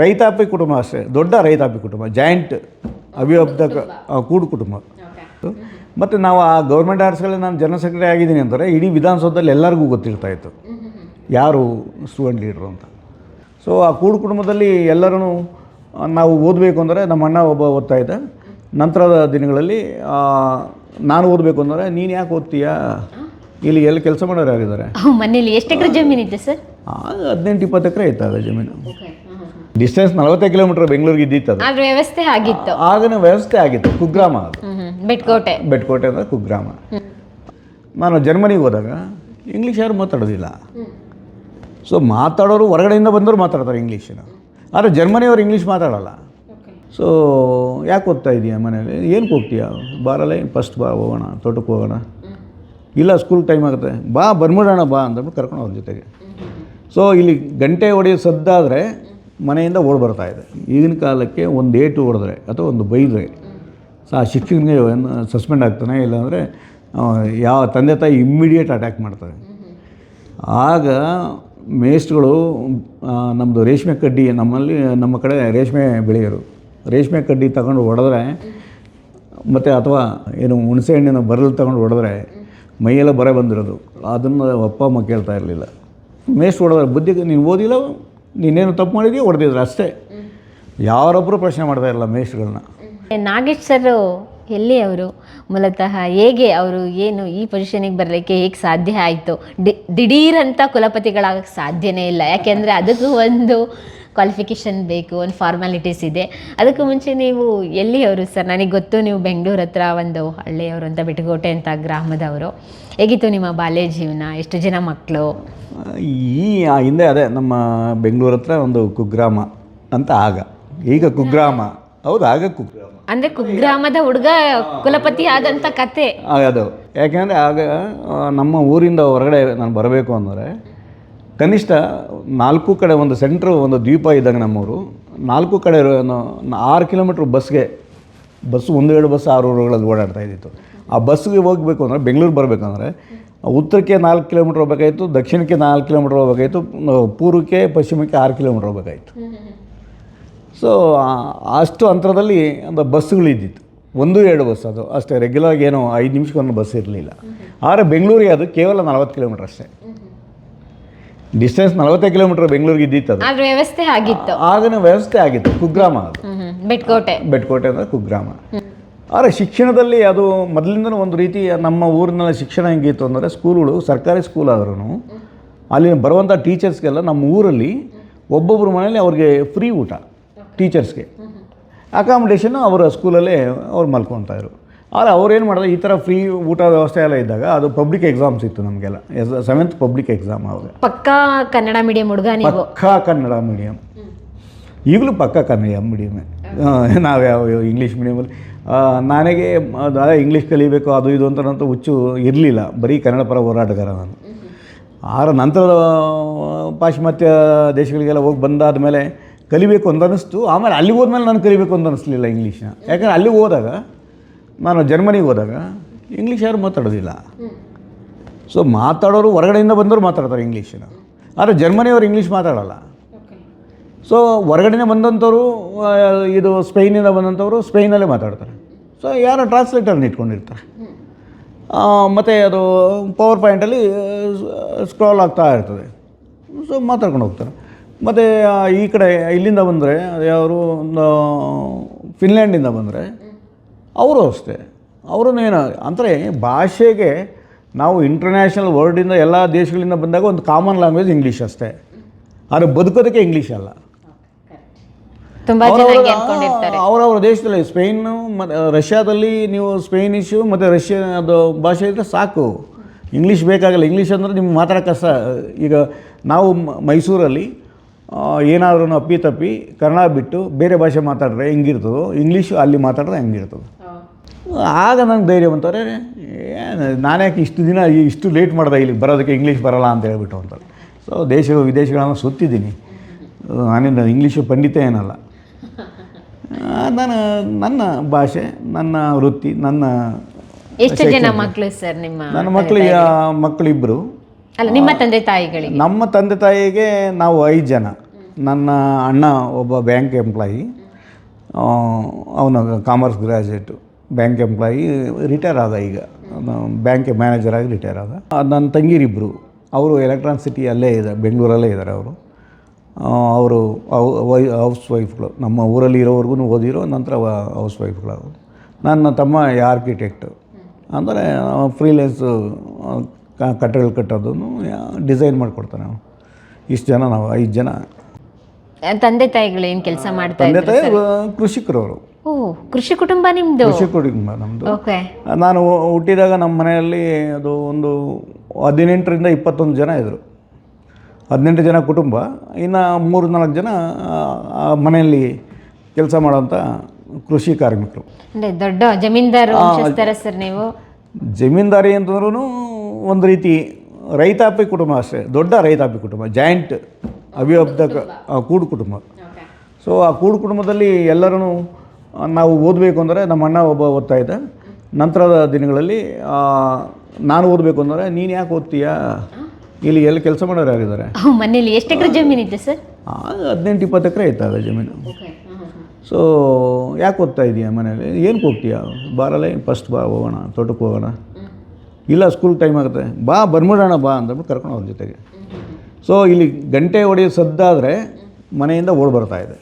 ರೈತಾಪಿ ಕುಟುಂಬ ಅಷ್ಟೇ ದೊಡ್ಡ ರೈತಾಪಿ ಕುಟುಂಬ ಜಾಯಿಂಟ್ ಅವಿಭಕ್ತ ಕೂಡು ಕುಟುಂಬ. ಮತ್ತು ನಾವು ಆ ಗೌರ್ಮೆಂಟ್ ಆರ್ಟ್ಸ್ಗಳಲ್ಲಿ ನಾನು ಜನರಲ್ ಸೆಕ್ರೆಟರಿ ಆಗಿದ್ದೀನಿ ಅಂದರೆ ಇಡೀ ವಿಧಾನಸೌಧದಲ್ಲಿ ಎಲ್ಲರಿಗೂ ಗೊತ್ತಿರ್ತಾ ಇತ್ತು. ಯಾರು ಸ್ಟೂಡೆಂಟ್ ಲೀಡ್ರು ಅಂತ. ಸೊ ಆ ಕೂಡು ಕುಟುಂಬದಲ್ಲಿ ಎಲ್ಲರೂ ನಾವು ಓದಬೇಕು ಅಂದರೆ ನಮ್ಮ ಅಣ್ಣ ಒಬ್ಬ ಓದ್ತಾ ಇದ್ದ. ನಂತರದ ದಿನಗಳಲ್ಲಿ ನಾನು ಓದಬೇಕು ಅಂದರೆ ನೀನು ಯಾಕೆ ಓದ್ತೀಯಾ? ಇಲ್ಲಿ ಎಲ್ಲಿ ಕೆಲಸ ಮಾಡೋರು ಯಾರಿದ್ದಾರೆ? ಮನೇಲಿ ಎಷ್ಟು ಎಕರೆ ಜಮೀನಿದೆ ಸರ್? ಹದಿನೆಂಟು ಇಪ್ಪತ್ತು ಎಕರೆ ಇತ್ತು ಅದೇ ಜಮೀನು. ಡಿಸ್ಟೆನ್ಸ್ ನಲವತ್ತೈದು ಕಿಲೋಮೀಟರ್ ಬೆಂಗಳೂರಿಗೆ ಇದ್ದಿತ್ತು ಅದು. ಆದ್ರೆ ವ್ಯವಸ್ಥೆ ಆಗಿತ್ತು. ಆಗಿನ ವ್ಯವಸ್ಥೆ ಆಗಿತ್ತು ಕುಗ್ರಾಮ ಅದು. ಬೆಟ್ಕೋಟೆ. ಬೆಟ್ಕೋಟೆ ಅಂದರೆ ಕುಗ್ರಾಮ. ನಾನು ಜರ್ಮನಿಗೆ ಹೋದಾಗ ಇಂಗ್ಲೀಷ್ ಯಾರು ಮಾತಾಡೋದಿಲ್ಲ. ಸೊ ಮಾತಾಡೋರು ಹೊರಗಡೆಯಿಂದ ಬಂದವರು ಮಾತಾಡ್ತಾರೆ ಇಂಗ್ಲೀಷನ್ನ ಆದರೆ ಜರ್ಮನಿಯವರು ಇಂಗ್ಲೀಷ್ ಮಾತಾಡೋಲ್ಲ. ಸೊ ಯಾಕೆ ಹೋಗ್ತಾ ಇದೀಯ ಮನೇಲಿ ಏನಕ್ಕೆ ಹೋಗ್ತೀಯಾ? ಬಾರಲ್ಲ ಫಸ್ಟ್ ಬಾ ಹೋಗೋಣ ತೋಟಕ್ಕೆ ಹೋಗೋಣ. ಇಲ್ಲ ಸ್ಕೂಲ್ ಟೈಮ್ ಆಗುತ್ತೆ. ಬಾ ಬಂದ್ಬಿಡೋಣ ಬಾ ಅಂದ್ಬಿಟ್ಟು ಕರ್ಕೊಂಡು ಅವ್ರ ಜೊತೆಗೆ. ಸೊ ಇಲ್ಲಿ ಗಂಟೆ ಹೊಡೆಯೋ ಸದ್ದಾದರೆ ಮನೆಯಿಂದ ಓಡ್ ಬರ್ತಾ ಇದೆ. ಈಗಿನ ಕಾಲಕ್ಕೆ ಒಂದು ಏಟು ಹೊಡೆದ್ರೆ ಅಥವಾ ಒಂದು ಬೈದ್ರೆ ಸೊ ಆ ಶಿಕ್ಷಕನಿಗೆ ಸಸ್ಪೆಂಡ್ ಆಗ್ತಾನೆ, ಇಲ್ಲಾಂದರೆ ಯಾವ ತಂದೆ ತಾಯಿ ಇಮ್ಮಿಡಿಯೇಟ್ ಅಟ್ಯಾಕ್ ಮಾಡ್ತಾರೆ. ಆಗ ಮೇಸ್ಟ್ಗಳು ನಮ್ಮದು ರೇಷ್ಮೆ ಕಡ್ಡಿ ನಮ್ಮಲ್ಲಿ, ನಮ್ಮ ಕಡೆ ರೇಷ್ಮೆ ಬೆಳೆಯೋರು. ರೇಷ್ಮೆ ಕಡ್ಡಿ ತಗೊಂಡು ಹೊಡೆದ್ರೆ, ಮತ್ತು ಅಥವಾ ಏನು ಹುಣಸೆ ಹಣ್ಣಿನ ಬರಲು ತಗೊಂಡು ಹೊಡೆದ್ರೆ ಮೈಯೆಲ್ಲ ಬರ ಬಂದಿರೋದು. ಅದನ್ನು ಅಪ್ಪ ಅಮ್ಮ ಕೇಳ್ತಾ ಇರಲಿಲ್ಲ. ಮೇಸ್ಟ್ ಹೊಡೆದ್ರೆ, ಬುದ್ಧಿಗೆ ನೀನು ಓದಿಲ್ಲ? ನೀನೇನು ತಪ್ಪು ಮಾಡಿದ್ಯ? ಹೊಡೆದಿದ್ರು ಅಷ್ಟೇ. ಯಾರೊಬ್ಬರು ಪ್ರಶ್ನೆ ಮಾಡ್ತಾ ಇರಲ್ಲ ಮೇಷ್ಟ್ರುಗಳನ್ನ ನಾಗೇಶ್ ಸರ್ ಎಲ್ಲಿ ಅವರು? ಮೂಲತಃ ಹೇಗೆ ಅವರು ಏನು ಈ ಪೊಸಿಷನಿಗೆ ಬರಲಿಕ್ಕೆ ಹೇಗೆ ಸಾಧ್ಯ ಆಯಿತು? ಡಿ ದಿಢೀರಂಥ ಕುಲಪತಿಗಳಾಗಕ್ಕೆ ಸಾಧ್ಯನೇ ಇಲ್ಲ. ಯಾಕೆಂದರೆ ಅದಕ್ಕೂ ಒಂದು ಕ್ವಾಲಿಫಿಕೇಷನ್ ಬೇಕು, ಒಂದು ಫಾರ್ಮಾಲಿಟೀಸ್ ಇದೆ. ಅದಕ್ಕೂ ಮುಂಚೆ ನೀವು ಎಲ್ಲಿ ಅವರು ಸರ್? ನನಗೆ ಗೊತ್ತು ನೀವು ಬೆಂಗಳೂರು ಹತ್ರ ಒಂದು ಹಳ್ಳಿಯವರು ಅಂತ ಬಿಟ್ಟುಕೋಟೆ ಅಂತ ಗ್ರಾಮದವರು. ಹೇಗಿತ್ತು ನಿಮ್ಮ ಬಾಲ್ಯ ಜೀವನ? ಎಷ್ಟು ಜನ ಮಕ್ಕಳು ಈ ಆ ಹಿಂದೆ ಅದೇ ನಮ್ಮ ಬೆಂಗಳೂರು ಹತ್ರ ಒಂದು ಕುಗ್ರಾಮ ಅಂತ ಆಗ. ಈಗ ಕುಗ್ರಾಮ. ಹೌದು ಆಗ ಕುಗ್ರಾಮ. ಅಂದರೆ ಕುಗ್ರಾಮದ ಹುಡುಗ ಕುಲಪತಿ ಆದಂತ ಕತೆ. ಅದು. ಯಾಕೆಂದರೆ ಆಗ ನಮ್ಮ ಊರಿಂದ ಹೊರಗಡೆ ನಾನು ಬರಬೇಕು ಅಂದರೆ ಕನಿಷ್ಠ ನಾಲ್ಕು ಕಡೆ ಒಂದು ಸೆಂಟ್ರು ಒಂದು ದ್ವೀಪ ಇದ್ದಂಗೆ ನಮ್ಮೂರು. ನಾಲ್ಕು ಕಡೆ ಆರು ಕಿಲೋಮೀಟ್ರ್ ಬಸ್ಗೆ ಬಸ್ ಒಂದು ಎರಡು ಬಸ್ ಆರು ಊರುಗಳಲ್ಲಿ ಓಡಾಡ್ತಾ ಇದ್ದಿತ್ತು. ಆ ಬಸ್ಗೆ ಹೋಗಬೇಕು ಅಂದರೆ ಬೆಂಗಳೂರು ಬರಬೇಕಂದ್ರೆ ಉತ್ತರಕ್ಕೆ ನಾಲ್ಕು ಕಿಲೋಮೀಟ್ರ್ ಹೋಗ್ಬೇಕಾಯ್ತು ದಕ್ಷಿಣಕ್ಕೆ ನಾಲ್ಕು ಕಿಲೋಮೀಟ್ರ್ ಹೋಗ್ಬೇಕಾಯ್ತು ಪೂರ್ವಕ್ಕೆ ಪಶ್ಚಿಮಕ್ಕೆ ಆರು ಕಿಲೋಮೀಟ್ರ್ ಹೋಗ್ಬೇಕಾಯ್ತು. ಸೊ ಅಷ್ಟು ಅಂತರದಲ್ಲಿ ಒಂದು ಬಸ್ಸುಗಳಿದ್ದಿತ್ತು ಒಂದು ಎರಡು ಬಸ್ ಅದು. ಅಷ್ಟೇ ರೆಗ್ಯುಲರ್ ಏನೋ ಐದು ನಿಮಿಷಕ್ಕೊಂದು ಬಸ್ ಇರಲಿಲ್ಲ. ಆದರೆ ಬೆಂಗಳೂರಿಗೆ ಅದು ಕೇವಲ ನಲವತ್ತು ಕಿಲೋಮೀಟ್ರ್ ಅಷ್ಟೇ. ಡಿಸ್ಟೆನ್ಸ್ ನಲವತ್ತೈದು ಕಿಲೋಮೀಟರ್ ಬೆಂಗಳೂರಿಗೆ ಇದ್ದಿತ್ತು ಅದು ವ್ಯವಸ್ಥೆ ಆಗಿತ್ತು. ಆಗಿನ ವ್ಯವಸ್ಥೆ ಆಗಿತ್ತು. ಕುಗ್ರಾಮ ಅದು. ಬೆಟ್ಕೋಟೆ. ಬೆಟ್ಕೋಟೆ ಅಂದರೆ ಕುಗ್ರಾಮ. ಆದರೆ ಶಿಕ್ಷಣದಲ್ಲಿ ಅದು ಮೊದಲಿಂದನೂ ಒಂದು ರೀತಿ ನಮ್ಮ ಊರಿನಲ್ಲಿ ಶಿಕ್ಷಣ ಹೆಂಗಿತ್ತು ಅಂದರೆ ಸ್ಕೂಲ್ಗಳು ಸರ್ಕಾರಿ ಸ್ಕೂಲ್ ಆದ್ರೂ ಅಲ್ಲಿ ಬರುವಂಥ ಟೀಚರ್ಸ್ಗೆಲ್ಲ ನಮ್ಮ ಊರಲ್ಲಿ ಒಬ್ಬೊಬ್ಬರ ಮನೇಲಿ ಅವ್ರಿಗೆ ಫ್ರೀ ಊಟ ಟೀಚರ್ಸ್ಗೆ. ಅಕಾಮಿಡೇಷನ್ನು ಅವರ ಸ್ಕೂಲಲ್ಲೇ ಅವ್ರು ಮಲ್ಕೊತಾಯಿದ್ರು ಆದರೆ ಅವ್ರೇನು ಮಾಡಿದ್ರೆ ಈ ಥರ ಫ್ರೀ ಊಟ ವ್ಯವಸ್ಥೆ ಎಲ್ಲ ಇದ್ದಾಗ ಅದು ಪಬ್ಲಿಕ್ ಎಕ್ಸಾಮ್ಸ್ ಇತ್ತು ನಮಗೆಲ್ಲ. ಸೆವೆಂತ್ ಪಬ್ಲಿಕ್ ಎಕ್ಸಾಮ್ ಅವಾಗ. ಪಕ್ಕಾ ಕನ್ನಡ ಮೀಡಿಯಂ ಹುಡುಗ ಪಕ್ಕಾ ಕನ್ನಡ ಮೀಡಿಯಂ ಈಗಲೂ ಪಕ್ಕಾ ಕನ್ನಡ ಮೀಡಿಯಮ್ಮೆ ನಾವು ಯಾವ ಇಂಗ್ಲೀಷ್ ಮೀಡಿಯಮಲ್ಲಿ ನನಗೆ ಅದು ಇಂಗ್ಲೀಷ್ ಕಲಿಬೇಕು ಅದು ಇದು ಅಂತ ನಂತರ ಹುಚ್ಚು ಇರಲಿಲ್ಲ. ಬರೀ ಕನ್ನಡ ಪರ ಹೋರಾಟಗಾರ ನಾನು. ಆರ ನಂತರದ ಪಾಶ್ಚಿಮಾತ್ಯ ದೇಶಗಳಿಗೆಲ್ಲ ಹೋಗಿ ಬಂದಾದ ಮೇಲೆ ಕಲಿಬೇಕು ಅಂತ ಅನ್ನಿಸ್ತು ಆಮೇಲೆ ಅಲ್ಲಿಗೆ ಹೋದ್ಮೇಲೆ ನಾನು ಕಲಿಬೇಕು ಅಂತ ಅನ್ನಿಸ್ಲಿಲ್ಲ ಇಂಗ್ಲೀಷ್ನ ಯಾಕಂದರೆ ಅಲ್ಲಿಗೆ ಹೋದಾಗ ನಾನು ಜರ್ಮನಿಗೆ ಹೋದಾಗ ಇಂಗ್ಲೀಷ್ ಯಾರು ಮಾತಾಡೋದಿಲ್ಲ. ಸೊ ಮಾತಾಡೋರು ಹೊರಗಡೆಯಿಂದ ಬಂದವರು ಮಾತಾಡ್ತಾರೆ ಇಂಗ್ಲೀಷನ್ನು ಆದರೆ ಜರ್ಮನಿಯವರು ಇಂಗ್ಲೀಷ್ ಮಾತಾಡಲ್ಲ. ಸೊ ಹೊರಗಡೆನೇ ಬಂದಂಥವರು ಇದು ಸ್ಪೇನಿಂದ ಬಂದಂಥವರು ಸ್ಪೇನಲ್ಲೇ ಮಾತಾಡ್ತಾರೆ. ಸೊ ಯಾರೋ ಟ್ರಾನ್ಸ್ಲೇಟರ್ನ ಇಟ್ಕೊಂಡಿರ್ತಾರೆ. ಮತ್ತು ಅದು ಪವರ್ ಪಾಯಿಂಟಲ್ಲಿ ಸ್ಕ್ರಾಲ್ ಆಗ್ತಾ ಇರ್ತದೆ. ಸೊ ಮಾತಾಡ್ಕೊಂಡು ಹೋಗ್ತಾರೆ. ಮತ್ತು ಈ ಕಡೆ ಇಲ್ಲಿಂದ ಬಂದರೆ ಯಾರು ಫಿನ್ಲ್ಯಾಂಡಿಂದ ಬಂದರೆ, ಅವರು ಅಷ್ಟೇ. ಅವರು ಏನು, ಅಂದರೆ ಭಾಷೆಗೆ ನಾವು ಇಂಟರ್ನ್ಯಾಷನಲ್ ವರ್ಲ್ಡಿಂದ ಎಲ್ಲ ದೇಶಗಳಿಂದ ಬಂದಾಗ ಒಂದು ಕಾಮನ್ ಲ್ಯಾಂಗ್ವೇಜ್ ಇಂಗ್ಲೀಷ್ ಅಷ್ಟೇ. ಆದರೆ ಬದುಕೋದಕ್ಕೆ ಇಂಗ್ಲೀಷ್ ಅಲ್ಲ. ತುಂಬಾ ಜನ ಹಂಗೆ ಅನ್ಕೊಂಡಿರ್ತಾರೆ ಅವರವರ ದೇಶದಲ್ಲಿ ಸ್ಪೇನ್ ಮತ್ತೆ ರಷ್ಯಾದಲ್ಲಿ ನೀವು ಸ್ಪೇನಿಷು ಮತ್ತು ಅದು ಭಾಷೆ ಇದ್ದರೆ ಸಾಕು. ಇಂಗ್ಲೀಷ್ ಬೇಕಾಗಲ್ಲ. ಇಂಗ್ಲೀಷ್ ಅಂದ್ರೆ ನಿಮ್ಗೆ ಮಾತಾಡಕ್ಕೆ ಸ ಈಗ ನಾವು ಮೈಸೂರಲ್ಲಿ ಏನಾದ್ರೂ ಅಪ್ಪಿ ತಪ್ಪಿ ಕನ್ನಡ ಬಿಟ್ಟು ಬೇರೆ ಭಾಷೆ ಮಾತಾಡಿದ್ರೆ ಹೆಂಗಿರ್ತದೋ ಇಂಗ್ಲೀಷು ಅಲ್ಲಿ ಮಾತಾಡಿದ್ರೆ ಹೆಂಗಿರ್ತದೆ. ಆಗ ನಂಗೆ ಧೈರ್ಯ ಅಂತಾರೆ ಏನು ನಾನ್ಯಾಕೆ ಇಷ್ಟು ದಿನ ಇಷ್ಟು ಲೇಟ್ ಮಾಡಿದೆ ಇಲ್ಲಿ ಬರೋದಕ್ಕೆ ಇಂಗ್ಲೀಷ್ ಬರಲ್ಲ ಅಂತ ಹೇಳ್ಬಿಟ್ಟು ಅಂತಾರೆ ಸೊ ದೇಶ ವಿದೇಶಗಳನ್ನು ಸುತ್ತಿದ್ದೀನಿ. ನಾನಿಂದ ಇಂಗ್ಲೀಷು ಪಂಡಿತ ಏನಲ್ಲ. ನಾನು ನನ್ನ ಭಾಷೆ ನನ್ನ ವೃತ್ತಿ ನನ್ನ ಎಷ್ಟು ಜನ ಮಕ್ಕಳು ಸರ್ ನಿಮ್ಮ ನನ್ನ ಮಕ್ಕಳಿಗೆ ಮಕ್ಕಳಿಬ್ಬರು ಅಲ್ಲ ನಿಮ್ಮ ತಂದೆ ತಾಯಿಗಳಿಗೆ? ನಮ್ಮ ತಂದೆ ತಾಯಿಗೆ ನಾವು ಐದು ಜನ. ನನ್ನ ಅಣ್ಣ ಒಬ್ಬ ಬ್ಯಾಂಕ್ ಎಂಪ್ಲಾಯಿ ಅವನು commerce graduate bank employee retire ಆದ ಈಗ. ಬ್ಯಾಂಕ್ ಮ್ಯಾನೇಜರ್ ಆಗಿ ರಿಟೈರ್ ಆದ. ನನ್ನ ತಂಗಿರಿಬ್ಬರು ಅವರು ಎಲೆಕ್ಟ್ರಾನ್ ಸಿಟಿ ಅಲ್ಲೇ ಇದೆ ಬೆಂಗಳೂರಲ್ಲೇ ಇದ್ದಾರೆ ಅವರು. ಅವರು ವೈ ಹೌಸ್ ವೈಫ್ಗಳು ನಮ್ಮ ಊರಲ್ಲಿ ಇರೋವರೆಗೂ ಓದಿರೋ ನಂತರ ಹೌಸ್ ವೈಫ್ಗಳು ನನ್ನ ತಮ್ಮ ಆರ್ಕಿಟೆಕ್ಟು. ಅಂದರೆ ಫ್ರೀಲೆನ್ಸು ಕಟ್ಟಡಗಳು ಕಟ್ಟೋದನ್ನು ಡಿಸೈನ್ ಮಾಡಿಕೊಡ್ತಾನೆ ಅವನು. ಇಷ್ಟು ಜನ ನಾವು ಐದು ಜನ. ತಂದೆ ತಾಯಿಗಳು ಏನು ಕೆಲಸ ಮಾಡ್ತಾರೆ ತಂದೆ ತಾಯಿ ಕೃಷಿಕರು ಅವರು ಕೃಷಿ ಕುಟುಂಬ ನಿಮ್ಮದು ಕೃಷಿ ಕುಟುಂಬ ನಮ್ಮದು ಓಕೆ. ನಾನು ಹುಟ್ಟಿದಾಗ ನಮ್ಮ ಮನೆಯಲ್ಲಿ ಅದು ಒಂದು ಹದಿನೆಂಟರಿಂದ ಇಪ್ಪತ್ತೊಂದು ಜನ ಇದ್ದರು ಹದಿನೆಂಟು ಜನ ಕುಟುಂಬ ಇನ್ನು ಮೂರು ನಾಲ್ಕು ಜನ ಮನೆಯಲ್ಲಿ ಕೆಲಸ ಮಾಡೋಂಥ ಕೃಷಿ ಕಾರ್ಮಿಕರು. ಅಂದ್ರೆ ದೊಡ್ಡ ಜಮೀನ್ದಾರ ಸರ್ ನೀವು? ಜಮೀನ್ದಾರಿ ಅಂತಂದ್ರೂ ಒಂದು ರೀತಿ ರೈತಾಪಿ ಕುಟುಂಬ ಅಷ್ಟೇ ದೊಡ್ಡ ರೈತಾಪಿ ಕುಟುಂಬ ಜಾಯಿಂಟ್ ಅವಿಭಕ್ತ ಕೂಡು ಕುಟುಂಬ. ಸೊ ಆ ಕೂಡು ಕುಟುಂಬದಲ್ಲಿ ಎಲ್ಲರೂ ನಾವು ಓದಬೇಕು ಅಂದರೆ ನಮ್ಮ ಅಣ್ಣ ಒಬ್ಬ ಓದ್ತಾ ಇದ್ದ. ನಂತರದ ದಿನಗಳಲ್ಲಿ ನಾನು ಓದಬೇಕು ಅಂದರೆ ನೀನು ಯಾಕೆ ಓದ್ತೀಯಾ? ಇಲ್ಲಿ ಎಲ್ಲಿ ಕೆಲಸ ಮಾಡೋರು ಯಾರಿದ್ದಾರೆ? ಮನೆಯಲ್ಲಿ ಮನೇಲಿ ಎಷ್ಟು ಎಕರೆ ಜಮೀನಿದೆ ಸರ್? ಹದಿನೆಂಟು ಇಪ್ಪತ್ತು ಎಕರೆ ಇತ್ತಲ್ಲ ಜಮೀನು. ಸೊ ಯಾಕೆ ಓದ್ತಾ ಇದೀಯ ಮನೇಲಿ ಏನಕ್ಕೆ ಹೋಗ್ತೀಯಾ ಬಾರಲ್ಲ ಫಸ್ಟ್ ಬಾ ಹೋಗೋಣ ತೋಟಕ್ಕೆ ಹೋಗೋಣ. ಇಲ್ಲ ಸ್ಕೂಲ್ ಟೈಮ್ ಆಗುತ್ತೆ. ಬಾ ಬರ್ಮಿಡೋಣ ಬಾ ಅಂದ್ಬಿಟ್ಟು ಕರ್ಕೊಂಡು ಅವ್ರ ಜೊತೆಗೆ. ಸೊ ಇಲ್ಲಿ ಗಂಟೆ ಹೊಡೆಯೋ ಸದ್ದಾದರೆ ಮನೆಯಿಂದ ಓಡ್ ಬರ್ತಾ ಇದೆ.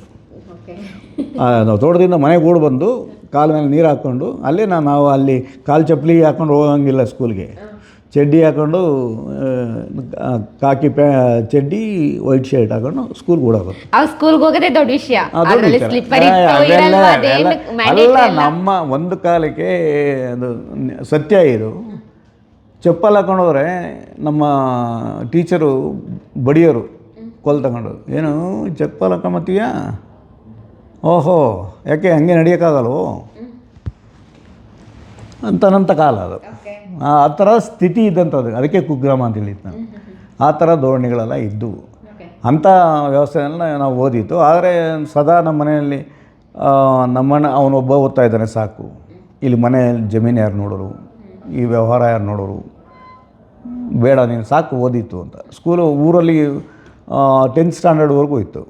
ನಾವು ತೋಟದಿಂದ ಮನೆಗೆ ಓಡ್ ಬಂದು ಕಾಲ ಮೇಲೆ ನೀರು ಹಾಕ್ಕೊಂಡು ಅಲ್ಲೇ ನಾನು ನಾವು ಅಲ್ಲಿ ಕಾಲು ಚಪ್ಪಲಿ ಹಾಕ್ಕೊಂಡು ಹೋಗಂಗಿಲ್ಲ ಸ್ಕೂಲ್ಗೆ ಚಡ್ಡಿ ಹಾಕೊಂಡು ಕಾಕಿ ಪ್ಯಾ ಚಡ್ಡಿ ವೈಟ್ ಶರ್ಟ್ ಹಾಕೊಂಡು ಸ್ಕೂಲ್ಗೆ ಓಡೋದು ಅವ್ ಸ್ಕೂಲ್ಗೆ ಹೋಗೋದೇ ದೊಡ್ಡ ವಿಷಯ ಅಲ್ಲ. ನಮ್ಮ ಒಂದು ಕಾಲಕ್ಕೆ ಅದು ಸತ್ಯ ಇದು ಚಪ್ಪಲ್ ಹಾಕೊಂಡು ಹೋದ್ರೆ ನಮ್ಮ ಟೀಚರು ಬಡಿಯೋರು ಕೊಲ್ ತಗೊಂಡು ಏನು ಚಪ್ಪಲ್ ಹಾಕೊಂಬತ್ತೀಯಾ ಓಹೋ ಯಾಕೆ ಹಂಗೆ ನಡೆಯೋಕ್ಕಾಗಲ್ವೋ ಅಂತನಂತ ಕಾಲ ಅದು. ಆ ಥರ ಸ್ಥಿತಿ ಇದ್ದಂಥದ್ದು ಅದಕ್ಕೆ ಕುಗ್ರಾಮ ಅಂತ ಹೇಳಿದ್ದು ನಾನು ಆ ಥರ ಧೋರಣೆಗಳೆಲ್ಲ ಇದ್ದವು ಅಂಥ ವ್ಯವಸ್ಥೆಯನ್ನ ನಾವು ಓದಿತ್ತು ಆದರೆ ಸದಾ ನಮ್ಮ ಮನೆಯಲ್ಲಿ ನಮ್ಮಣ್ಣ ಅವನೊಬ್ಬ ಓದ್ತಾ ಇದ್ದಾನೆ ಸಾಕು. ಇಲ್ಲಿ ಮನೆಯಲ್ಲಿ ಜಮೀನು ಯಾರು ನೋಡೋರು? ಈ ವ್ಯವಹಾರ ಯಾರು ನೋಡೋರು? ಬೇಡ ನೀನು ಸಾಕು ಓದಿತ್ತು ಅಂತ. ಸ್ಕೂಲು ಊರಲ್ಲಿ ಟೆಂತ್ ಸ್ಟ್ಯಾಂಡರ್ಡ್ವರೆಗೂ ಇತ್ತು.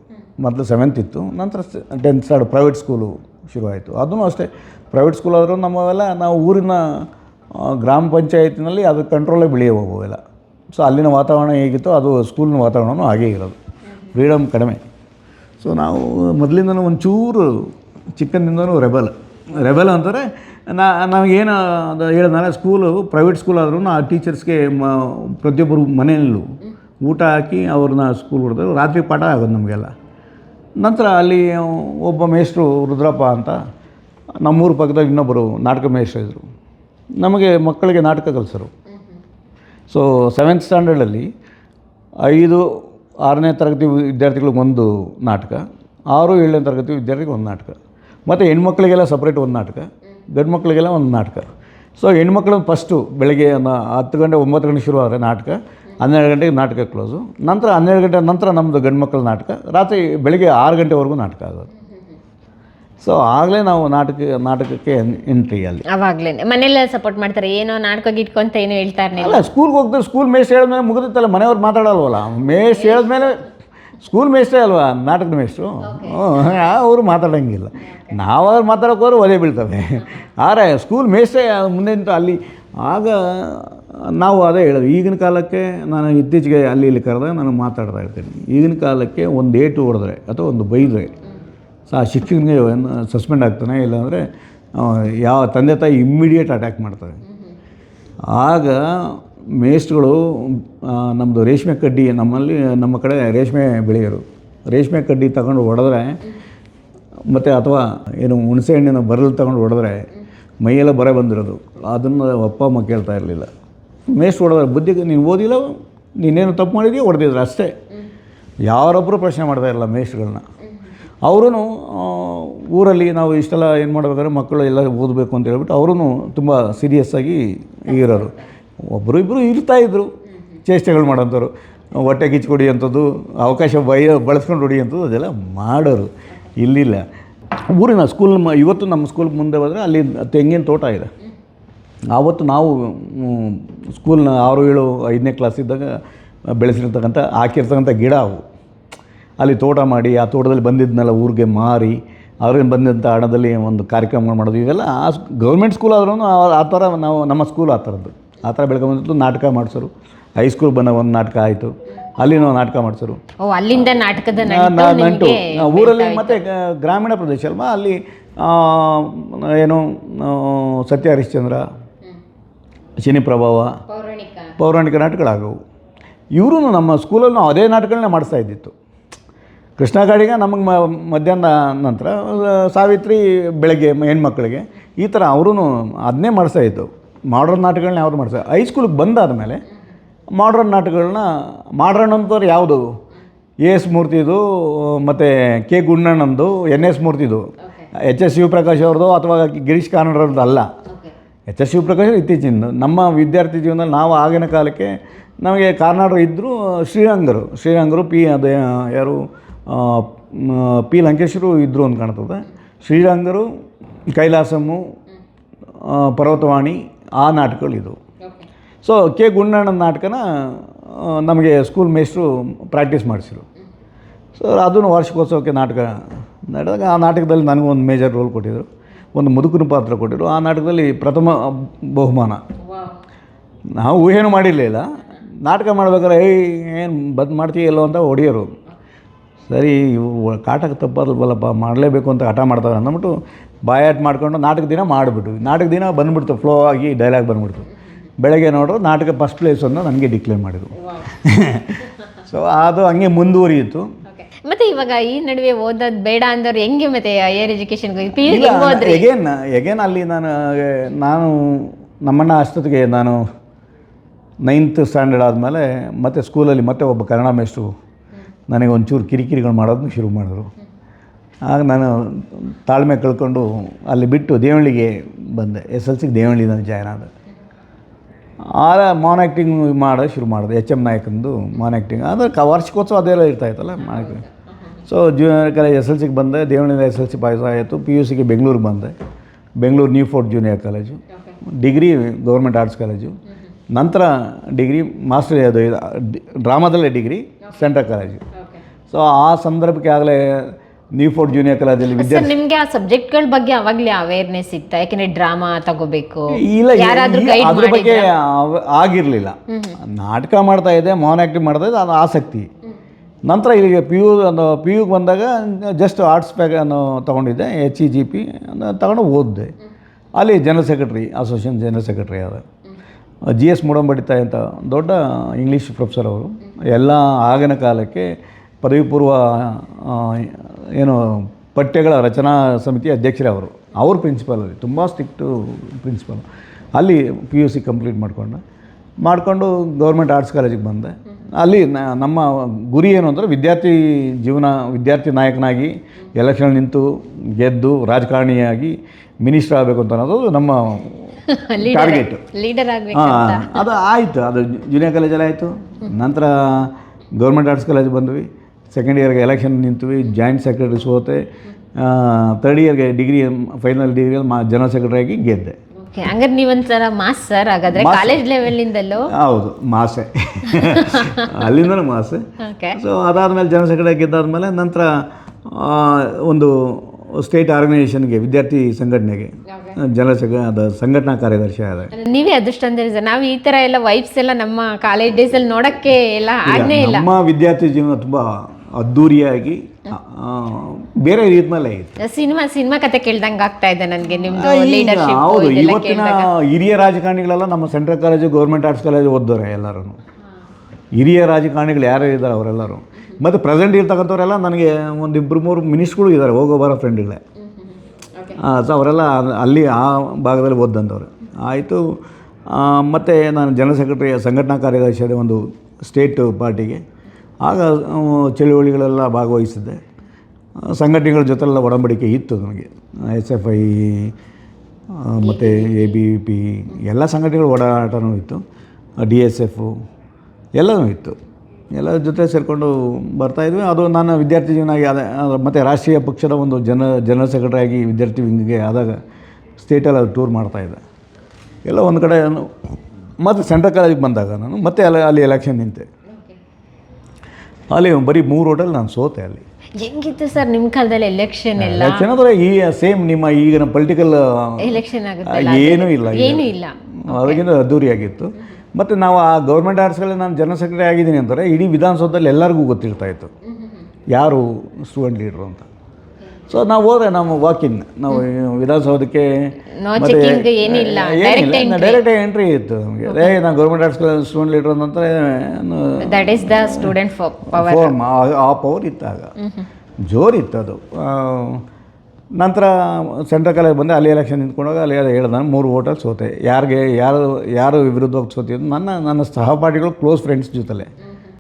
ಮೊದಲು ಸೆವೆಂತ್ ಇತ್ತು. ನಂತರ ಟೆಂತ್ ಸ್ಟ್ಯಾಂಡರ್ಡ್ ಪ್ರೈವೇಟ್ ಸ್ಕೂಲು ಶುರುವಾಯಿತು. ಅದೂ ಅಷ್ಟೇ ಪ್ರೈವೇಟ್ ಸ್ಕೂಲ್ ಆದರೂ ನಮ್ಮವೆಲ್ಲ ನಾವು ಊರಿನ ಗ್ರಾಮ ಪಂಚಾಯತಿನಲ್ಲಿ ಅದು ಕಂಟ್ರೋಲೇ ಬೆಳೆಯ ಅವೆಲ್ಲ. ಸೊ ಅಲ್ಲಿನ ವಾತಾವರಣ ಹೇಗಿತ್ತು ಅದು ಸ್ಕೂಲಿನ ವಾತಾವರಣವೂ ಹಾಗೇ ಇರೋದು. ಫ್ರೀಡಮ್ ಕಡಿಮೆ. ಸೊ ನಾವು ಮೊದಲಿಂದನೂ ಒಂಚೂರು ಚಿಕ್ಕಂದಿಂದನೂ ರೆಬಲ್ ರೆಬಲ್ ಅಂತಾರೆ ನಾ, ನಮಗೇನು ಅದು ಹೇಳಿದ್ನಲ್ಲ ಸ್ಕೂಲು ಪ್ರೈವೇಟ್ ಸ್ಕೂಲ್ ಆದ್ರೂ ಆ ಟೀಚರ್ಸ್ಗೆ ಮ, ಪ್ರತಿಯೊಬ್ಬರು ಮನೆಯಲ್ಲೂ ಊಟ ಹಾಕಿ ಅವ್ರನ್ನ ಸ್ಕೂಲ್ ಹೊಡೆದ್ರು ರಾತ್ರಿ ಪಾಠ ಆಗೋದು ನಮಗೆಲ್ಲ. ನಂತರ ಅಲ್ಲಿ ಒಬ್ಬ ಮೇಷ್ಟ್ರು, ರುದ್ರಪ್ಪ ಅಂತ ನಮ್ಮೂರ ಪಕ್ಕದಾಗ ಇನ್ನೊಬ್ಬರು ನಾಟಕ ಮೇಷ್ಟ್ರು ಇದ್ದರು ನಮಗೆ ಮಕ್ಕಳಿಗೆ ನಾಟಕ ಕಲಿಸರು. ಸೊ ಸೆವೆಂತ್ ಸ್ಟ್ಯಾಂಡರ್ಡಲ್ಲಿ ಐದು, ಆರನೇ ತರಗತಿ ವಿದ್ಯಾರ್ಥಿಗಳಿಗೆ ಒಂದು ನಾಟಕ, ಆರು, ಏಳನೇ ತರಗತಿ ವಿದ್ಯಾರ್ಥಿಗಳು ಒಂದು ನಾಟಕ, ಮತ್ತು ಹೆಣ್ಮಕ್ಳಿಗೆಲ್ಲ ಸಪ್ರೇಟ್ ಒಂದು ನಾಟಕ ಗಂಡು ಮಕ್ಕಳಿಗೆಲ್ಲ ಒಂದು ನಾಟಕ. ಸೊ ಹೆಣ್ಮಕ್ಳು ಫಸ್ಟು ಬೆಳಗ್ಗೆ ಹತ್ತು ಗಂಟೆ, ಒಂಬತ್ತು ಗಂಟೆ ಶುರು ಆದರೆ ನಾಟಕ, ಹನ್ನೆರಡು ಗಂಟೆಗೆ ನಾಟಕ ಕ್ಲೋಸು ನಂತರ ಹನ್ನೆರಡು ಗಂಟೆ ನಂತರ ನಮ್ಮದು ಗಂಡು ಮಕ್ಕಳ ನಾಟಕ, ರಾತ್ರಿ ಬೆಳಗ್ಗೆ ಆರು ಗಂಟೆವರೆಗೂ ನಾಟಕ ಆಗೋದು. ಸೊ ಆಗಲೇ ನಾವು ನಾಟಕ ನಾಟಕಕ್ಕೆ ಎಂಟ್ರಿ ಅಲ್ಲಿ. ಅವಾಗಲೇ. ಮನೆಯಲ್ಲೇ ಸಪೋರ್ಟ್ ಮಾಡ್ತಾರೆ. ಏನೋ ನಾಟಕ ಇಟ್ಕೊಂತ ಏನೋ ಹೇಳ್ತಾ ಇರ್ಲಿಲ್ಲ. ಅಲ್ಲ ಸ್ಕೂಲ್ಗೆ ಹೋಗ್ತಾರೆ ಸ್ಕೂಲ್ ಮೇಸ್ಟ್ ಹೇಳಿದ್ಮೇಲೆ ಮುಗಿದಿತ್ತಲ್ಲ ಮನೆಯವ್ರು ಮಾತಾಡಲ್ವಲ್ಲ? ಮೇಸ್ಟ್ ಹೇಳಿದ್ಮೇಲೆ ಸ್ಕೂಲ್ ಮೇಸ್ಟ್ರೇ ಅಲ್ವಾ ನಾಟಕದ ಮೇಸ್ಟ್ರು ಅವರು ಮಾತಾಡೋಂಗಿಲ್ಲ. ನಾವಾದ್ರು ಮಾತಾಡೋಕೆ ಹೋದ್ರೆ ಒಲೆ ಬೀಳ್ತವೆ. ಆದರೆ ಸ್ಕೂಲ್ ಮೇಸ್ಟ್ರೇ ಮುಂದೆ ನಿಂತು ಅಲ್ಲಿ ಆಗ ನಾವು ಅದೇ ಹೇಳೋದು ಈಗಿನ ಕಾಲಕ್ಕೆ ನಾನು ಇತ್ತೀಚೆಗೆ ಅಲ್ಲಿ ಇಲ್ಲಿ ಕರೆದಾಗ ನಾನು ಮಾತಾಡ್ತಾ ಇರ್ತೀನಿ. ಈಗಿನ ಕಾಲಕ್ಕೆ ಒಂದು ಏಟು ಹೊಡೆದ್ರೆ ಅಥವಾ ಒಂದು ಬೈದರೆ ಸೊ ಆ ಶಿಕ್ಷಕನಿಗೆ ಸಸ್ಪೆಂಡ್ ಆಗ್ತಾನೆ, ಇಲ್ಲಾಂದರೆ ಯಾವ ತಂದೆ ತಾಯಿ ಇಮ್ಮಿಡಿಯೇಟ್ ಅಟ್ಯಾಕ್ ಮಾಡ್ತಾರೆ. ಆಗ ಮೇಸ್ಟ್ಗಳು ನಮ್ಮದು ರೇಷ್ಮೆ ಕಡ್ಡಿ ನಮ್ಮಲ್ಲಿ, ನಮ್ಮ ಕಡೆ ರೇಷ್ಮೆ ಬೆಳೆಯೋರು. ರೇಷ್ಮೆ ಕಡ್ಡಿ ತಗೊಂಡು ಹೊಡೆದ್ರೆ ಮತ್ತು ಅಥವಾ ಏನು ಹುಣಸೆ ಹಣ್ಣಿನ ಬರಲು ತಗೊಂಡು ಹೊಡೆದ್ರೆ ಮೈಯೆಲ್ಲ ಬರ ಬಂದಿರೋದು. ಅದನ್ನು ಅಪ್ಪ, ಅಮ್ಮ ಕೇಳ್ತಾ ಇರಲಿಲ್ಲ. ಮೇಸ್ಟ್ ಹೊಡೆದ್ರೆ ಬುದ್ಧಿಗೆ ನೀನು ಓದಿಲ್ಲ ನೀನೇನು ತಪ್ಪು ಮಾಡಿದೀಯ ಹೊಡೆದಿದ್ರು ಅಷ್ಟೇ. ಯಾರೊಬ್ಬರು ಪ್ರಶ್ನೆ ಮಾಡ್ತಾ ಇರಲ್ಲ ಮೇಸ್ಟ್ಗಳನ್ನ ಅವರು ಊರಲ್ಲಿ ನಾವು ಇಷ್ಟೆಲ್ಲ ಏನು ಮಾಡಬೇಕಾದ್ರೆ ಮಕ್ಕಳು ಎಲ್ಲ ಓದಬೇಕು ಅಂತ ಹೇಳ್ಬಿಟ್ಟು ಅವರೂ ತುಂಬ ಸೀರಿಯಸ್ಸಾಗಿ ಇರೋರು. ಒಬ್ಬರು ಇಬ್ಬರು ಇರ್ತಾಯಿದ್ರು ಚೇಷ್ಟೆಗಳು ಮಾಡೋಂಥವ್ರು. ಹೊಟ್ಟೆ ಕಿಚ್ಚು ಹೊಡಿಯೋಂಥದ್ದು ಅವಕಾಶ ಬಯ, ಬಳಸ್ಕೊಂಡು ಹೊಡಿಯೋಂಥದ್ದು ಅದೆಲ್ಲ ಮಾಡೋರು. ಇಲ್ಲಿಲ್ಲ. ಊರಿನ ಸ್ಕೂಲ್ ಇವತ್ತು ನಮ್ಮ ಸ್ಕೂಲ್ ಮುಂದೆ ಹೋದರೆ ಅಲ್ಲಿ ತೆಂಗಿನ ತೋಟ ಇದೆ. ಆವತ್ತು ನಾವು ಸ್ಕೂಲ್ನ ಆರು ಏಳು ಐದನೇ ಕ್ಲಾಸ್ ಇದ್ದಾಗ ಬೆಳೆಸಿರ್ತಕ್ಕಂಥ, ಹಾಕಿರ್ತಕ್ಕಂಥ ಗಿಡ ಅವು. ಅಲ್ಲಿ ತೋಟ ಮಾಡಿ ಆ ತೋಟದಲ್ಲಿ ಬಂದಿದ್ದನ್ನೆಲ್ಲ ಊರಿಗೆ ಮಾರಿ ಅವ್ರಿಗೆ ಬಂದಂಥ ಹಣದಲ್ಲಿ ಒಂದು ಕಾರ್ಯಕ್ರಮಗಳು ಮಾಡೋದು. ಇವೆಲ್ಲ ಆ ಗೌರ್ಮೆಂಟ್ ಸ್ಕೂಲ್ ಆದ್ರೂ ಆ ಥರ ನಾವು ನಮ್ಮ ಸ್ಕೂಲ್ ಆ ಥರದ್ದು. ಆ ಥರ ಬೆಳ್ಕೊಂಬಂದಿತ್ತು ನಾಟಕ ಮಾಡಿಸೋರು. ಹೈಸ್ಕೂಲ್ ಬಂದಾಗ ಒಂದು ನಾಟಕ ಆಯಿತು. ಅಲ್ಲಿ ನಾವು ನಾಟಕ ಮಾಡಿಸೋರು. ಅಲ್ಲಿಂದ ನಾಟಕದ ನಂಟು. ಊರಲ್ಲಿ ಮತ್ತು ಗ್ರಾಮೀಣ ಪ್ರದೇಶ ಅಲ್ವಾ? ಅಲ್ಲಿ ಏನು ಸತ್ಯ ಹರಿಶ್ಚಂದ್ರ ಶನಿ ಪ್ರಭಾವ ಪೌರಾಣಿಕ. ಪೌರಾಣಿಕ ನಾಟಕಗಳಾಗವು. ಇವರು ನಮ್ಮ ಸ್ಕೂಲಲ್ಲಿ ನಾವು ಅದೇ ನಾಟಕಗಳನ್ನ ಮಾಡಿಸ್ತಾ ಇದ್ದಿತ್ತು. ಕೃಷ್ಣ ಗಾಡಿಗೆ ನಮಗೆ ಮ ಮಧ್ಯಾಹ್ನ ನಂತರ ಸಾವಿತ್ರಿ ಬೆಳಗ್ಗೆ ಹೆಣ್ಮಕ್ಳಿಗೆ ಈ ಥರ ಅವರೂ ಅದನ್ನೇ ಮಾಡಿಸ್ತಾ ಇತ್ತು ಮಾಡ್ರನ್ ನಾಟಕಗಳನ್ನ ಯಾವುದು ಮಾಡಿಸ್ತಾ ಹೈಸ್ಕೂಲಿಗೆ ಬಂದಾದ ಮೇಲೆ ಮಾಡ್ರನ್ ನಾಟಕಗಳನ್ನ ಮಾಡ್ರನ್ ಅಂತವ್ರು ಯಾವುದು? ಎ ಎಸ್ ಮೂರ್ತಿದು ಮತ್ತು ಕೆ ಗುಂಡಣ್ಣಂದು ಎನ್ ಎಸ್ ಮೂರ್ತಿದು. ಎಚ್ ಎಸ್ ಶಿವಪ್ರಕಾಶ್ ಅವ್ರದ್ದು ಅಥವಾ ಗಿರೀಶ್ ಕಾರ್ನಾಡ್ರದ್ದು ಅಲ್ಲ. ಎಚ್ ಎಸ್ ಶಿವಪ್ರಕಾಶ್ ಇತ್ತೀಚಿನ ನಮ್ಮ ವಿದ್ಯಾರ್ಥಿ ಜೀವನದಲ್ಲಿ ನಾವು ಆಗಿನ ಕಾಲಕ್ಕೆ ನಮಗೆ ಕಾರ್ನಾಡ್ರು ಇದ್ದರು ಶ್ರೀರಂಗರು. ಶ್ರೀರಂಗರು ಪಿ ಅದೇ ಯಾರು ಪಿ ಲಂಕೇಶರು ಇದ್ದರು ಅಂತ ಕಾಣ್ತದೆ. ಶ್ರೀರಂಗರು ಕೈಲಾಸಮ್ಮು ಪರ್ವತವಾಣಿ ಆ ನಾಟಕಗಳು ಇದು ಸೊ ಕೆ ಗುಂಡಣ್ಣನ ನಾಟಕನ ನಮಗೆ ಸ್ಕೂಲ್ ಮೇಸ್ಟ್ರು ಪ್ರಾಕ್ಟೀಸ್ ಮಾಡಿಸಿರು. ಸೊ ಅದನ್ನು ವಾರ್ಷಿಕೋತ್ಸವಕ್ಕೆ ನಾಟಕ ನಡೆದಾಗ ಆ ನಾಟಕದಲ್ಲಿ ನನಗೂ ಒಂದು ಮೇಜರ್ ರೋಲ್ ಕೊಟ್ಟಿದ್ದರು ಒಂದು ಮುದುಕನ ಪಾತ್ರ ಕೊಟ್ಟಿದ್ರು. ಆ ನಾಟಕದಲ್ಲಿ ಪ್ರಥಮ ಬಹುಮಾನ. ನಾವು ಊಹೆನೂ ಮಾಡಿರಲಿಲ್ಲ. ನಾಟಕ ಮಾಡ್ಬೇಕಾದ್ರೆ ಏಯ್ ಏನು ಬದ್ ಮಾಡ್ತೀಯಲ್ಲೋ ಅಂತ ಹೊಡೆಯೋರು. ಸರಿ ಇವು ಕಾಟಕ್ಕೆ ತಪ್ಪಲ್ವಲ್ಲಪ್ಪ ಮಾಡಲೇಬೇಕು ಅಂತ ಹಠ ಮಾಡ್ತಾರೆ ಅಂದ್ಬಿಟ್ಟು ಬಾಯಾಟ್ ಮಾಡ್ಕೊಂಡು ನಾಟಕ ದಿನ ಮಾಡಿಬಿಟ್ಟು ನಾಟಕ ದಿನ ಬಂದುಬಿಡ್ತು ಫ್ಲೋ ಆಗಿ ಡೈಲಾಗ್ ಬಂದುಬಿಡ್ತು. ಬೆಳಗ್ಗೆ ನೋಡ್ರು ನಾಟಕ ಫಸ್ಟ್ ಪ್ಲೇಸ್ ಅಂತ ನನಗೆ ಡಿಕ್ಲೇರ್ ಮಾಡಿದ್ರು. ಸೊ ಅದು ಹಂಗೆ ಮುಂದುವರಿಯಿತು. ಮತ್ತೆ ಇವಾಗ ಈ ನಡುವೆ ಓದೋದು ಬೇಡ ಅಂದವ್ರು ಹೆಂಗೆ ಮತ್ತೆ ಹೈಯರ್ ಎಜುಕೇಶನ್ ಎಗೇನ್ ಎಗೇನ್ ಅಲ್ಲಿ ನಾನು ನಾನು ನಮ್ಮಣ್ಣ ಅಷ್ಟೊತ್ತಿಗೆ ನಾನು ನೈನ್ತ್ ಸ್ಟ್ಯಾಂಡರ್ಡ್ ಆದಮೇಲೆ ಮತ್ತೆ ಸ್ಕೂಲಲ್ಲಿ ಮತ್ತೆ ಒಬ್ಬ ಕನ್ನಡ ಮೇಷ್ಟ್ರು ನನಗೆ ಒಂಚೂರು ಕಿರಿಕಿರಿಗಳು ಮಾಡೋದನ್ನು ಶುರು ಮಾಡಿದ್ರು. ಆಗ ನಾನು ತಾಳ್ಮೆ ಕಳ್ಕೊಂಡು ಅಲ್ಲಿ ಬಿಟ್ಟು ದೇವಳಿಗೆ ಬಂದೆ. ಎಸ್ ಎಲ್ ಸಿಗೆ ದೇವಳ್ಳಿ ನಾನು ಜಾಯ್ನ್ ಆದೆ. ಆಗ ಮಾನ್ ಆ್ಯಕ್ಟಿಂಗ್ ಮಾಡೋದು ಶುರು ಮಾಡಿದೆ. ಎಚ್ ಎಂ ನಾಯಕಂದು ಮಾನ್ ಆ್ಯಕ್ಟಿಂಗ್ ಆದರೆ ಕ ವಾರ್ಷಿಕೋತ್ಸವ ಅದೆಲ್ಲ ಇರ್ತಾಯಿತ್ತಲ್ಲ ಮಾನ್ so junior college S L ಸಿಗೆ ಬಂದೆ. ದೇವಳಿಂದ ಎಸ್ ಎಲ್ ಸಿ ಪಾಯಸ ಆಯಿತು. ಪಿ ಯು ಸಿಗೆ ಬೆಂಗಳೂರಿಗೆ ಬಂದೆ. Bengaluru new fort junior college degree government arts college. ನಂತರ ಡಿಗ್ರಿ ಮಾಸ್ಟರ್ ಅದು ಡ್ರಾಮಾದಲ್ಲೇ ಡಿಗ್ರಿ, ಸೆಂಟ್ರಲ್ ಕಾಲೇಜು. ಸೊ ಆ ಸಂದರ್ಭಕ್ಕೆ ಆಗಲೇ ನ್ಯೂ ಫೋರ್ಟ್ ಜೂನಿಯರ್ ಕಾಲೇಜಲ್ಲಿ ವಿದ್ಯಾರ್ಥಿ ನಿಮಗೆ ಆ ಸಬ್ಜೆಕ್ಟ್ಗಳ ಬಗ್ಗೆ ಅವಾಗಲೇ ಅವೇರ್ನೆಸ್ ಇತ್ತ? ಯಾಕೆಂದ್ರೆ ಡ್ರಾಮಾ ತಗೋಬೇಕು. ಇಲ್ಲ ಅದ್ರ ಬಗ್ಗೆ ಆಗಿರಲಿಲ್ಲ. ನಾಟಕ ಮಾಡ್ತಾ ಇದ್ದೆ ಮೌನ್ ಆ್ಯಕ್ಟಿವ್ ಮಾಡ್ತಾ ಇದ್ದೆ ಅದು ಆಸಕ್ತಿ. ನಂತರ ಇಲ್ಲಿಗೆ ಪಿ ಯು ಪಿ ಯುಗೆ ಬಂದಾಗ ಜಸ್ಟ್ ಆರ್ಟ್ಸ್ ಪ್ಯಾಕ್ ಅನ್ನು ತೊಗೊಂಡಿದ್ದೆ ಎಚ್ ಇ ಜಿ ಪಿ ತಗೊಂಡು ಓದಿದೆ. ಅಲ್ಲಿ general secretary association general secretary ಆದ. ಜಿ ಎಸ್ ಮೂಡಂಬಡಿತಾಯಿ ಅಂತ ದೊಡ್ಡ ಇಂಗ್ಲೀಷ್ ಪ್ರೊಫೆಸರ್ ಅವರು. ಎಲ್ಲ ಆಗಿನ ಕಾಲಕ್ಕೆ ಪದವಿ ಪೂರ್ವ ಏನು ಪಠ್ಯಗಳ ರಚನಾ ಸಮಿತಿ ಅಧ್ಯಕ್ಷರೇ ಅವರು. ಅವ್ರ ಪ್ರಿನ್ಸಿಪಲ್ ಅಲ್ಲಿ ತುಂಬ ಸ್ಟ್ರಿಕ್ಟು ಪ್ರಿನ್ಸಿಪಲ್ ಅಲ್ಲಿ ಪಿ ಯು ಸಿ ಕಂಪ್ಲೀಟ್ ಮಾಡಿಕೊಂಡೆ. ಮಾಡಿಕೊಂಡು ಗೌರ್ಮೆಂಟ್ ಆರ್ಟ್ಸ್ ಕಾಲೇಜಿಗೆ ಬಂದೆ. ಅಲ್ಲಿ ನಮ್ಮ ಗುರಿ ಏನು ಅಂದರೆ ವಿದ್ಯಾರ್ಥಿ ಜೀವನ ವಿದ್ಯಾರ್ಥಿ ನಾಯಕನಾಗಿ ಎಲೆಕ್ಷನ್ ನಿಂತು ಗೆದ್ದು ರಾಜಕಾರಣಿಯಾಗಿ ಮಿನಿಸ್ಟರ್ ಆಗಬೇಕು ಅಂತ ಅನ್ನೋದು ನಮ್ಮ ಟಾರ್ಗೆಟ್ ಲೀಡರ್ ಹಾಂ ಅದು ಆಯಿತು. ಅದು ಜೂನಿಯರ್ ಕಾಲೇಜಲ್ಲಿ ಆಯಿತು. ನಂತರ ಗೌರ್ಮೆಂಟ್ ಆರ್ಟ್ಸ್ ಕಾಲೇಜ್ ಬಂದ್ವಿ. ಸೆಕೆಂಡ್ ಇಯರ್ಗೆ ಎಲೆಕ್ಷನ್ ನಿಂತ್ವಿ ಜಾಯಿಂಟ್ ಸೆಕ್ರೆಟರಿ ಸೋತೆ ತರ್ಡ್ ಇಯರ್ಗೆ ಡಿಗ್ರಿ ಫೈನಲ್ ಡಿಗ್ರಿಯಲ್ಲಿ ಮಾ ಜನರಲ್ ಸೆಕ್ರೆಟರಿ ಆಗಿ ಗೆದ್ದೆ. ಓಕೆ ಹಂಗಾರೆ ನೀವೊಂಥರ ಮಾಸ್ ಸರ್ ಹಾಗಾದ್ರೆ ಕಾಲೇಜ್ ಲೆವೆಲಿಂದಲೂ ಹೌದು ಮಾಸೆ. ಅಲ್ಲಿಂದಲೂ ಮಾಸೆ. ಸೊ ಅದಾದಮೇಲೆ ಜನರಲ್ ಸೆಕ್ರೆಟರಿ ಗೆದ್ದಾದಮೇಲೆ ನಂತರ ಒಂದು ಸ್ಟೇಟ್ ಆರ್ಗನೈಸೇಷನ್ಗೆ ವಿದ್ಯಾರ್ಥಿ ಸಂಘಟನೆಗೆ ಜನರಲ್ ಸೆಕ್ರೆ ಅದು ಸಂಘಟನಾ ಕಾರ್ಯದರ್ಶಿ ಆದ. ನೀವೇ ಅದೃಷ್ಟ ಅಂದ್ರೆ ಸರ್ ನಾವು ಈ ತರ ಎಲ್ಲ ವೈಫ್ಸ್ ಎಲ್ಲ ನಮ್ಮ ಕಾಲೇಜ್ ಡೇಸ್ ಅಲ್ಲಿ ನೋಡಕ್ಕೆ ಎಲ್ಲ ಆಗ್ನೇ ಇಲ್ಲ. ನಮ್ಮ ವಿದ್ಯಾರ್ಥಿ ಜೀವನ ತುಂಬ ಅದ್ಧೂರಿಯಾಗಿ ಆ, ಬೇರೆ ರೀತಿನಲ್ಲೇ ಇತ್ತು ಸಿನಿಮಾ ಸಿನಿಮಾ ಕತೆ ಕೇಳ್ದಂಗೆ ಆಗ್ತಾ ಇದೆ ನನಗೆ ನಿಮ್ದು ಈಗ ಲೀಡರ್ಶಿಪ್ ಹೌದು ಇವತ್ತಿನ ಹಿರಿಯ ರಾಜಕಾರಣಿಗಳೆಲ್ಲ ನಮ್ಮ central college government arts college ಓದ್ದವ್ರೆ ಎಲ್ಲರೂ ಹಿರಿಯ ರಾಜಕಾರಣಿಗಳು ಯಾರು ಇದ್ದಾರೆ ಅವರೆಲ್ಲರೂ. ಮತ್ತು ಪ್ರೆಸೆಂಟ್ ಇರ್ತಕ್ಕಂಥವ್ರೆಲ್ಲ ನನಗೆ ಒಂದು ಇಬ್ಬರು ಮೂರು ಮಿನಿಸ್ಟ್ರುಗಳು ಇದ್ದಾರೆ ಹೋಗೋ ಬರೋ ಫ್ರೆಂಡ್ಗಳೇ. ಸೊ ಅವರೆಲ್ಲ ಅಲ್ಲಿ ಆ ಭಾಗದಲ್ಲಿ ಓದ್ದಂಥವ್ರು ಆಯಿತು ಮತ್ತು ನಾನು ಜನರಲ್ ಸೆಕ್ರೆಟರಿ ಸಂಘಟನಾ ಕಾರ್ಯದರ್ಶಿಯಾದ ಒಂದು ಸ್ಟೇಟ್ ಪಾರ್ಟಿಗೆ ಆಗ ಚಳುವಳಿಗಳೆಲ್ಲ ಭಾಗವಹಿಸಿದ್ದೆ. ಸಂಘಟನೆಗಳ ಜೊತೆಲ್ಲ ಒಡಂಬಡಿಕೆ ಇತ್ತು ನನಗೆ ಎಸ್ ಎಫ್ ಐ ಮತ್ತು ಎ ಬಿ ಪಿ, ಎಲ್ಲ ಸಂಘಟನೆಗಳ ಓಡಾಟನೂ ಇತ್ತು. ಡಿ ಎಸ್ ಎಫು, ಎಲ್ಲನೂ ಇತ್ತು. ಎಲ್ಲ ಜೊತೆ ಸೇರಿಕೊಂಡು ಬರ್ತಾಯಿದ್ವಿ ಅದು ನಾನು ವಿದ್ಯಾರ್ಥಿ ಜೀವನ ಆಗಿ ಅದೇ ಮತ್ತು ರಾಷ್ಟ್ರೀಯ ಪಕ್ಷದ ಒಂದು ಜನ, ಜನರಲ್ ಸೆಕ್ರೆಟರಿ ಆಗಿ ವಿದ್ಯಾರ್ಥಿ ವಿಂಗ್ಗೆ ಆದಾಗ ಸ್ಟೇಟಲ್ಲಿ ಅದು ಟೂರ್ ಮಾಡ್ತಾಯಿದ್ದೆ ಎಲ್ಲ ಒಂದು ಕಡೆ, ಮತ್ತು ಸೆಂಟ್ರಲ್ ಕಾಲೇಜಿಗೆ ಬಂದಾಗ ನಾನು, ಮತ್ತೆ ಅಲ್ಲಿ ಅಲ್ಲಿ ಎಲೆಕ್ಷನ್ ನಿಂತೆ. ಅಲ್ಲಿ ಬರೀ ಮೂರು ಹೋಟೆಲ್ ನಾನು ಸೋತೆ ಅಲ್ಲಿ. ಹೆಂಗಿತ್ತು ಸರ್ ನಿಮ್ಮ ಕಾಲದಲ್ಲಿ ಎಲೆಕ್ಷನ್ ಎಲ್ಲ? ಎಲೆಕ್ಷನ್ ಅಂದರೆ ಈ ಸೇಮ್ ನಿಮ್ಮ ಈಗಿನ ಪೊಲಿಟಿಕಲ್ ಎಲೆಕ್ಷನ್ ಆಗುತ್ತೆ ಏನೂ ಇಲ್ಲ ಏನೂ ಇಲ್ಲ. ಅದಕ್ಕಿಂತ ಅದ್ದೂರಿಯಾಗಿತ್ತು. ಮತ್ತು ನಾವು ಆ ಗೌರ್ಮೆಂಟ್ ಆರ್ಟ್ಸ್ಗಳಲ್ಲಿ ನಾನು ಜನರಲ್ ಸೆಕ್ರೆಟರಿ ಆಗಿದ್ದೀನಿ ಅಂತಾರೆ ಇಡೀ ವಿಧಾನಸೌಧದಲ್ಲಿ ಎಲ್ಲರಿಗೂ ಗೊತ್ತಿರ್ತಾ ಇತ್ತು. ಯಾರು ಸ್ಟೂಡೆಂಟ್ ಲೀಡ್ರು ಅಂತ? ಸೊ ನಾವು ಹೋದ್ರೆ ನಮ್ಮ ವಾಕಿಂಗ್ ನಾವು ವಿಧಾನಸೌಧಕ್ಕೆ ಮತ್ತೆ ಏನಿಲ್ಲ, ಡೈರೆಕ್ಟ್ ಎಂಟ್ರಿ ಇತ್ತು ನಮಗೆ. ರೇ ನಾನು ಗೌರ್ಮೆಂಟ್ ಆರ್ಟ್ಸ್ ಸ್ಟೂಡೆಂಟ್ ಲೀಡರ್ ಅಂತಂದ್ರೆ ದಟ್ ಈಸ್ ದ ಸ್ಟೂಡೆಂಟ್ ಆ ಪವರ್ ಇತ್ತು ಆಗ. ಜೋರಿತ್ತು ಅದು. ನಂತರ ಸೆಂಟ್ರಲ್ ಕಾಲೇಜ್ ಬಂದೆ ಅಲ್ಲಿ ಎಲೆಕ್ಷನ್ ನಿಂತ್ಕೊಂಡಾಗ ಅಲ್ಲಿ ಹೇಳ್ದೆ ನಾನು ಮೂರು ಓಟಲ್ಲಿ ಸೋತೆ. ಯಾರಿಗೆ ಯಾರು ಯಾರು ವಿರುದ್ಧವಾಗಿ ಸೋತಿದ್ದು? ನನ್ನ ನನ್ನ ಸಹಪಾಠಿಗಳು ಕ್ಲೋಸ್ ಫ್ರೆಂಡ್ಸ್ ಜೊತೆಲೆ.